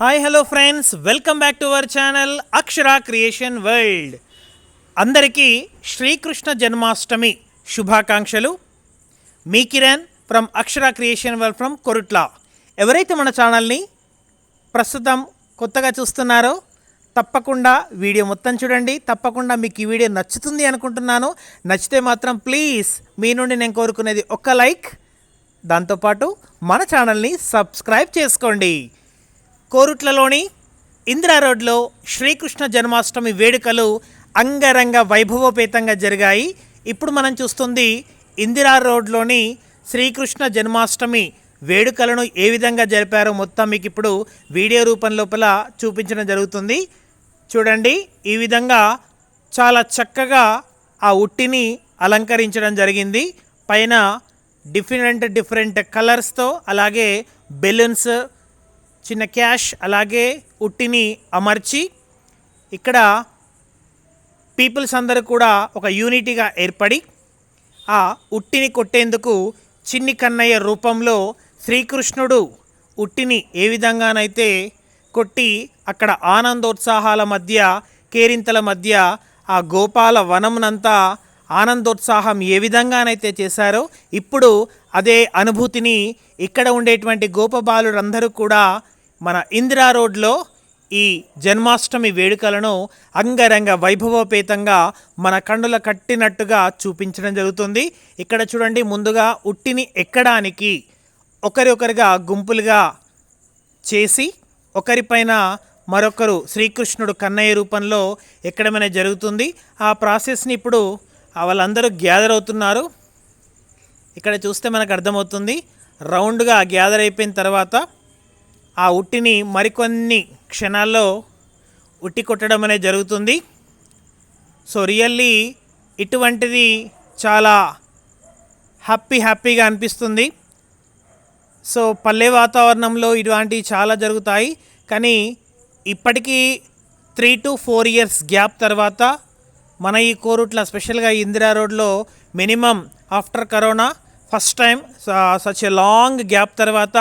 Hi hello friends welcome back to our channel Akshara creation world అందరికీ శ్రీకృష్ణ జన్మాష్టమి శుభాకాంక్షలు. మీ Kiran from Akshara creation world from Korutla. ఎవరైతే మన ఛానల్ని ప్రస్తుతం కొత్తగా చూస్తున్నారో తప్పకుండా వీడియో మొత్తం చూడండి. తప్పకుండా మీకు ఈ వీడియో నచ్చుతుంది అనుకుంటున్నాను. నచ్చితే మాత్రం ప్లీజ్ మీ నుండి నేను కోరుకునేది ఒక్క లైక్ దాంతోపాటు మన ఛానల్ని సబ్స్క్రైబ్ చేసుకోండి. కోరుట్లలోని ఇందిరా రోడ్లో శ్రీకృష్ణ జన్మాష్టమి వేడుకలు అంగరంగ వైభవోపేతంగా జరిగాయి. ఇప్పుడు మనం చూస్తుంది ఇందిరా రోడ్లోని శ్రీకృష్ణ జన్మాష్టమి వేడుకలను ఏ విధంగా జరిపారో మొత్తం మీకు ఇప్పుడు వీడియో రూపం లోపల చూపించడం జరుగుతుంది. చూడండి ఈ విధంగా చాలా చక్కగా ఆ ఉట్టిని అలంకరించడం జరిగింది. పైన డిఫరెంట్ డిఫరెంట్ కలర్స్తో అలాగే బెలూన్స్ చిన్న క్యాష్ అలాగే ఉట్టిని అమర్చి ఇక్కడ పీపుల్స్ అందరూ కూడా ఒక యూనిటీగా ఏర్పడి ఆ ఉట్టిని కొట్టేందుకు చిన్ని కన్నయ్య రూపంలో శ్రీకృష్ణుడు ఉట్టిని ఏ విధంగానైతే కొట్టి అక్కడ ఆనందోత్సాహాల మధ్య కేరింతల మధ్య ఆ గోపాల వనమునంతా ఆనందోత్సాహం ఏ విధంగానైతే చేశారో ఇప్పుడు అదే అనుభూతిని ఇక్కడ ఉండేటువంటి గోపబాలురందరూ కూడా మన ఇందిరా రోడ్లో ఈ జన్మాష్టమి వేడుకలను అంగరంగ వైభవోపేతంగా మన కన్నుల కట్టినట్టుగా చూపించడం జరుగుతుంది. ఇక్కడ చూడండి ముందుగా ఉట్టిని ఎక్కడానికి ఒకరికొకరిగా గుంపులుగా చేసి ఒకరిపైన మరొకరు శ్రీకృష్ణుడు కన్నయ్య రూపంలో ఎక్కడమైనా జరుగుతుంది. ఆ ప్రాసెస్ని ఇప్పుడు వాళ్ళందరూ గ్యాదర్ అవుతున్నారు. ఇక్కడ చూస్తే మనకు అర్థమవుతుంది. రౌండ్గా గ్యాదర్ అయిపోయిన తర్వాత ఆ ఉట్టిని మరికొన్ని క్షణాల్లో ఉట్టి కొట్టడం అనేది జరుగుతుంది. సో రియల్లీ ఇటువంటిది చాలా హ్యాపీ హ్యాపీగా అనిపిస్తుంది. సో పల్లె వాతావరణంలో ఇటువంటివి చాలా జరుగుతాయి. కానీ ఇప్పటికీ three to four years gap తర్వాత మన ఈ కోరుట్ల స్పెషల్గా ఇందిరా రోడ్లో minimum after corona first time such a long gap తర్వాత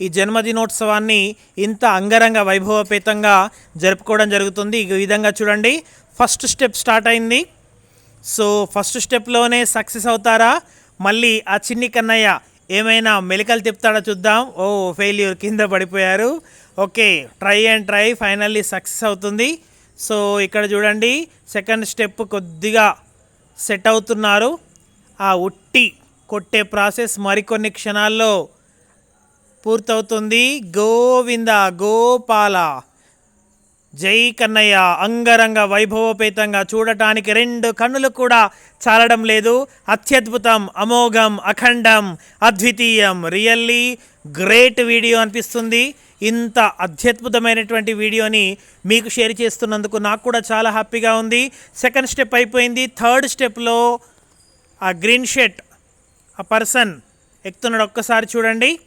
ఈ జన్మదినోత్సవాన్ని ఇంత అంగరంగ వైభవపేతంగా జరుపుకోవడం జరుగుతుంది. ఈ విధంగా చూడండి ఫస్ట్ స్టెప్ స్టార్ట్ అయింది. సో ఫస్ట్ స్టెప్లోనే సక్సెస్ అవుతారా? మళ్ళీ ఆ చిన్ని కన్నయ్య ఏమైనా మెలికలు తిప్పుతాడో చూద్దాం. ఓ ఫెయిల్యూర్ కింద పడిపోయారు. Okay try and try finally success అవుతుంది. సో ఇక్కడ చూడండి సెకండ్ స్టెప్ కొద్దిగా సెట్ అవుతున్నారు. ఆ ఉట్టి కొట్టే ప్రాసెస్ మరికొన్ని క్షణాల్లో పూర్తవుతుంది. గోవింద గోపాల. జై కన్నయ్య. అంగరంగ వైభవోపేతంగా చూడటానికి రెండు కన్నులు కూడా చాలడం లేదు. అత్యద్భుతం అమోఘం అఖండం అద్వితీయం. రియల్లీ గ్రేట్ వీడియో అనిపిస్తుంది. ఇంత అత్యద్భుతమైనటువంటి వీడియోని మీకు షేర్ చేస్తున్నందుకు నాకు కూడా చాలా హ్యాపీగా ఉంది. సెకండ్ స్టెప్ అయిపోయింది. థర్డ్ స్టెప్లో ఆ గ్రీన్ షర్ట్ ఆ పర్సన్ ఎక్కుతున్నాడు. ఒక్కసారి చూడండి.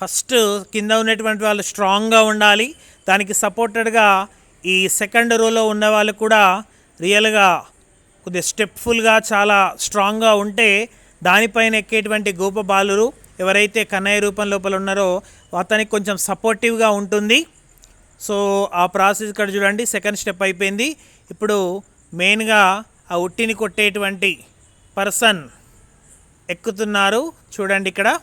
ఫస్ట్ కింద ఉన్నటువంటి వాళ్ళు స్ట్రాంగ్గా ఉండాలి. దానికి సపోర్టెడ్గా ఈ సెకండ్ రోలో ఉన్న వాళ్ళు కూడా రియల్గా కొద్దిగా స్టెప్ఫుల్గా చాలా స్ట్రాంగ్గా ఉంటే దానిపైన ఎక్కేటువంటి గోప బాలురు ఎవరైతే కన్నయ్య రూపం లోపల ఉన్నారో అతనికి కొంచెం సపోర్టివ్గా ఉంటుంది. సో ఆ ప్రాసెస్ ఇక్కడ చూడండి సెకండ్ స్టెప్ అయిపోయింది. ఇప్పుడు మెయిన్గా ఆ ఉట్టిని కొట్టేటువంటి పర్సన్ ఎక్కుతున్నారు. చూడండి ఇక్కడ.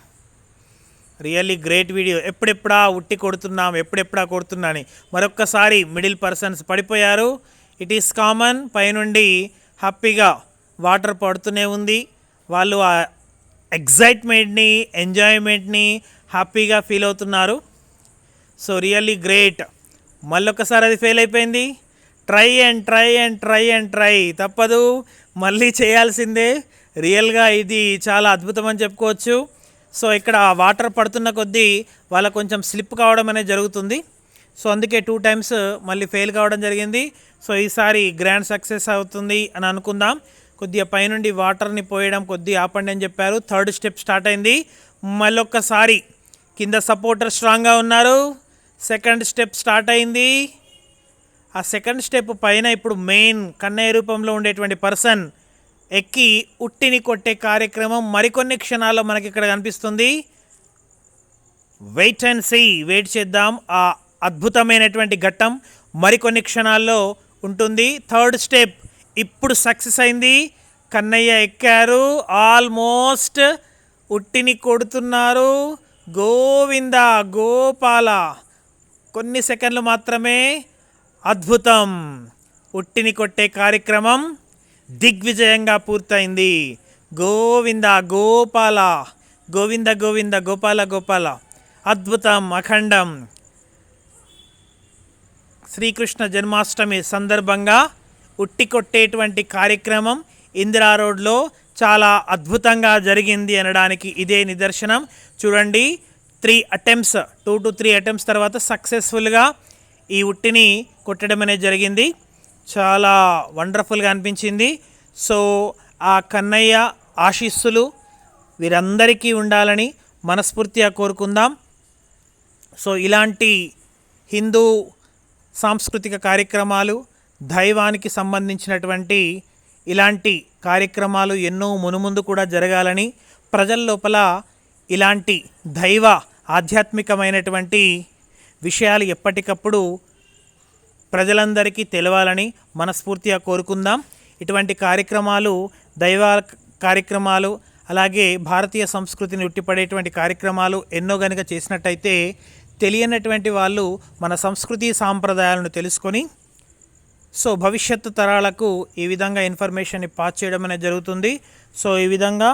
Really great video. ఎప్పుడెప్పుడా ఉట్టి కొడుతున్నాం ఎప్పుడెప్పుడా కొడుతున్నా అని మరొక్కసారి మిడిల్ పర్సన్స్ పడిపోయారు. ఇట్ ఈస్ కామన్ పైనుండి హ్యాపీగా వాటర్ పడుతూనే ఉంది. వాళ్ళు ఆ ఎగ్జైట్మెంట్ని ఎంజాయ్మెంట్ని హ్యాపీగా ఫీల్ అవుతున్నారు. So really great. మళ్ళొక్కసారి అది ఫెయిల్ అయిపోయింది. Try and try and try and try. తప్పదు. మళ్ళీ చేయాల్సిందే. రియల్గా ఇది చాలా అద్భుతం అని చెప్పుకోవచ్చు. సో ఇక్కడ వాటర్ పడుతున్న కొద్దీ వాళ్ళకు కొంచెం స్లిప్ కావడం అనేది జరుగుతుంది. సో అందుకే టూ టైమ్స్ మళ్ళీ ఫెయిల్ కావడం జరిగింది. సో ఈసారి గ్రాండ్ సక్సెస్ అవుతుంది అని అనుకుందాం. కొద్దిగా పైనుండి వాటర్ని పోయడం కొద్దిగా ఆపండి అని చెప్పారు. థర్డ్ స్టెప్ స్టార్ట్ అయింది. మళ్ళొక్కసారి కింద సపోర్టర్ స్ట్రాంగ్గా ఉన్నారు. సెకండ్ స్టెప్ స్టార్ట్ అయింది. ఆ సెకండ్ స్టెప్ పైన ఇప్పుడు మెయిన్ కన్నయ్య రూపంలో ఉండేటువంటి పర్సన్ ఎక్కి ఉట్టిని కొట్టే కార్యక్రమం మరికొన్ని క్షణాల్లో మనకి ఇక్కడ కనిపిస్తుంది. వెయిట్ అండ్ సీ వెయిట్ చేద్దాం. ఆ అద్భుతమైనటువంటి ఘట్టం మరికొన్ని క్షణాల్లో ఉంటుంది. థర్డ్ స్టెప్ ఇప్పుడు సక్సెస్ అయింది. కన్నయ్య ఎక్కారు. ఆల్మోస్ట్ ఉట్టిని కొడుతున్నారు. గోవింద గోపాల. కొన్ని సెకండ్లు మాత్రమే. అద్భుతం. ఉట్టిని కొట్టే కార్యక్రమం దిగ్విజయంగా పూర్తయింది. గోవింద గోపాల గోవింద గోవింద గోపాల గోపాల అద్భుతం అఖండం. శ్రీకృష్ణ జన్మాష్టమి సందర్భంగా ఉట్టి కొట్టేటువంటి కార్యక్రమం ఇందిరా రోడ్లో చాలా అద్భుతంగా జరిగింది అనడానికి ఇదే నిదర్శనం. చూడండి three attempts two to three attempts తర్వాత సక్సెస్ఫుల్గా ఈ ఉట్టిని కొట్టడం అనేది జరిగింది. చాలా వండర్ఫుల్గా అనిపించింది. సో ఆ కన్నయ్య ఆశీస్సులు వీరందరికీ ఉండాలని మనస్ఫూర్తిగా కోరుకుందాం. సో ఇలాంటి హిందూ సాంస్కృతిక కార్యక్రమాలు దైవానికి సంబంధించినటువంటి ఇలాంటి కార్యక్రమాలు ఎన్నో మునుముందు కూడా జరగాలని ప్రజల లోపల ఇలాంటి దైవ ఆధ్యాత్మికమైనటువంటి విషయాలు ఎప్పటికప్పుడు ప్రజలందరికీ తెలవాలని మనస్ఫూర్తిగా కోరుకుందాం. ఇటువంటి కార్యక్రమాలు దైవ కార్యక్రమాలు అలాగే భారతీయ సంస్కృతిని ఉట్టిపడేటువంటి కార్యక్రమాలు ఎన్నో గనుక చేసినట్టయితే తెలియనటువంటి వాళ్ళు మన సంస్కృతి సాంప్రదాయాలను తెలుసుకొని సో భవిష్యత్తు తరాలకు ఈ విధంగా ఇన్ఫర్మేషన్ని పాస్ చేయడం అనేది జరుగుతుంది. సో ఈ విధంగా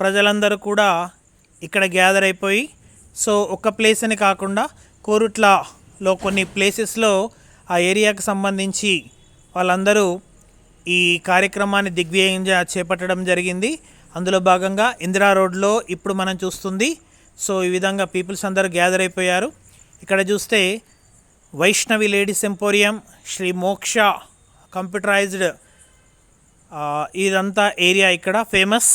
ప్రజలందరూ కూడా ఇక్కడ గ్యాదర్ అయిపోయి సో ఒక ప్లేస్ అని కాకుండా కోరుట్లలో కొన్ని ప్లేసెస్లో ఆ ఏరియాకు సంబంధించి వాళ్ళందరూ ఈ కార్యక్రమాన్ని దిగ్విజయంగా చేపట్టడం జరిగింది. అందులో భాగంగా ఇందిరా రోడ్లో ఇప్పుడు మనం చూస్తుంది. సో ఈ విధంగా పీపుల్స్ అందరూ గ్యాదర్ అయిపోయారు. ఇక్కడ చూస్తే వైష్ణవి లేడీస్ ఎంపోరియం శ్రీ మోక్ష కంప్యూటరైజ్డ్ ఇదంతా ఏరియా ఇక్కడ ఫేమస్.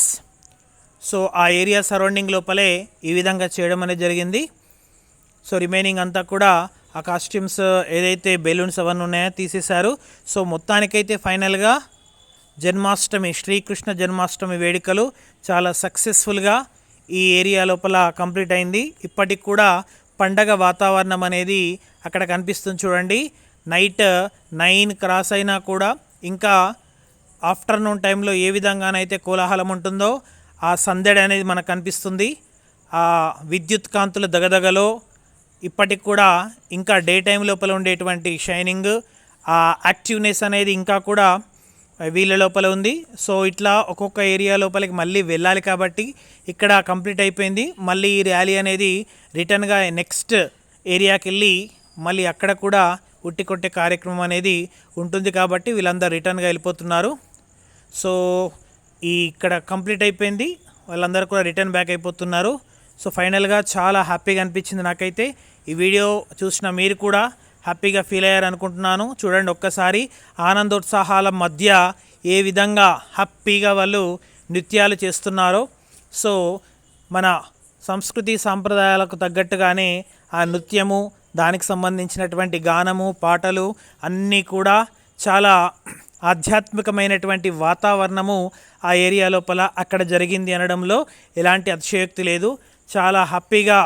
సో ఆ ఏరియా సరౌండింగ్ లోపలే ఈ విధంగా చేయడం అనేది జరిగింది. సో రిమైనింగ్ అంతా కూడా ఆ కాస్ట్యూమ్స్ uh, ఏదైతే బెలూన్స్ అవన్నీ ఉన్నాయో తీసేశారు. సో మొత్తానికైతే ఫైనల్గా జన్మాష్టమి శ్రీకృష్ణ జన్మాష్టమి వేడుకలు చాలా సక్సెస్ఫుల్గా ఈ ఏరియా లోపల కంప్లీట్ అయింది. ఇప్పటికి కూడా పండగ వాతావరణం అనేది అక్కడ కనిపిస్తుంది చూడండి. నైట్ నైన్ క్రాస్ అయినా కూడా ఇంకా ఆఫ్టర్నూన్ టైంలో ఏ విధంగానైతే కోలాహలం ఉంటుందో ఆ సందడి అనేది మనకు కనిపిస్తుంది. ఆ విద్యుత్ కాంతుల దగదగలో ఇప్పటికి కూడా ఇంకా డే టైం లోపల ఉండేటువంటి షైనింగ్ ఆ యాక్టివ్నెస్ అనేది ఇంకా కూడా వీళ్ళ లోపల ఉంది. సో ఇట్లా ఒక్కొక్క ఏరియా లోపలికి మళ్ళీ వెళ్ళాలి కాబట్టి ఇక్కడ కంప్లీట్ అయిపోయింది. మళ్ళీ ఈ ర్యాలీ అనేది రిటర్న్గా నెక్స్ట్ ఏరియాకి వెళ్ళి మళ్ళీ అక్కడ కూడా ఉట్టి కొట్టే కార్యక్రమం అనేది ఉంటుంది కాబట్టి వీళ్ళందరూ రిటర్న్గా వెళ్ళిపోతున్నారు. సో ఈ ఇక్కడ కంప్లీట్ అయిపోయింది. వాళ్ళందరూ కూడా రిటర్న్ బ్యాక్ అయిపోతున్నారు. సో ఫైనల్గా చాలా హ్యాపీగా అనిపించింది నాకైతే. ఈ వీడియో చూసిన మీరు కూడా హ్యాపీగా ఫీల్ అయ్యారనుకుంటున్నాను. చూడండి ఒక్కసారి ఆనందోత్సాహాల మధ్య ఏ విధంగా హ్యాపీగా వాళ్ళు నృత్యాలు చేస్తున్నారో. సో మన సంస్కృతి సాంప్రదాయాలకు తగ్గట్టుగానే ఆ నృత్యము దానికి సంబంధించినటువంటి గానము పాటలు అన్నీ కూడా చాలా ఆధ్యాత్మికమైనటువంటి వాతావరణము ఆ ఏరియా లోపల అక్కడ జరిగింది అనడంలో ఎలాంటి అతిశయోక్తి లేదు. చాలా హ్యాపీగా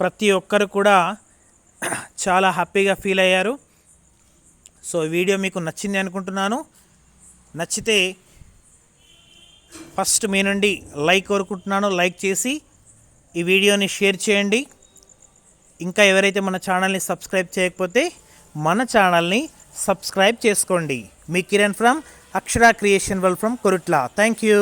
ప్రతి ఒక్కరు కూడా చాలా హ్యాపీగా ఫీల్ అయ్యారు. సో వీడియో మీకు నచ్చింది అనుకుంటున్నాను. నచ్చితే ఫస్ట్ మీ నుండి లైక్ కోరుకుంటున్నాను. లైక్ చేసి ఈ వీడియోని షేర్ చేయండి. ఇంకా ఎవరైతే మన ఛానల్ని సబ్స్క్రైబ్ చేయకపోతే మన ఛానల్ని సబ్స్క్రైబ్ చేసుకోండి. మీ Kiran from Akshara creation world from Korutla. Thank you.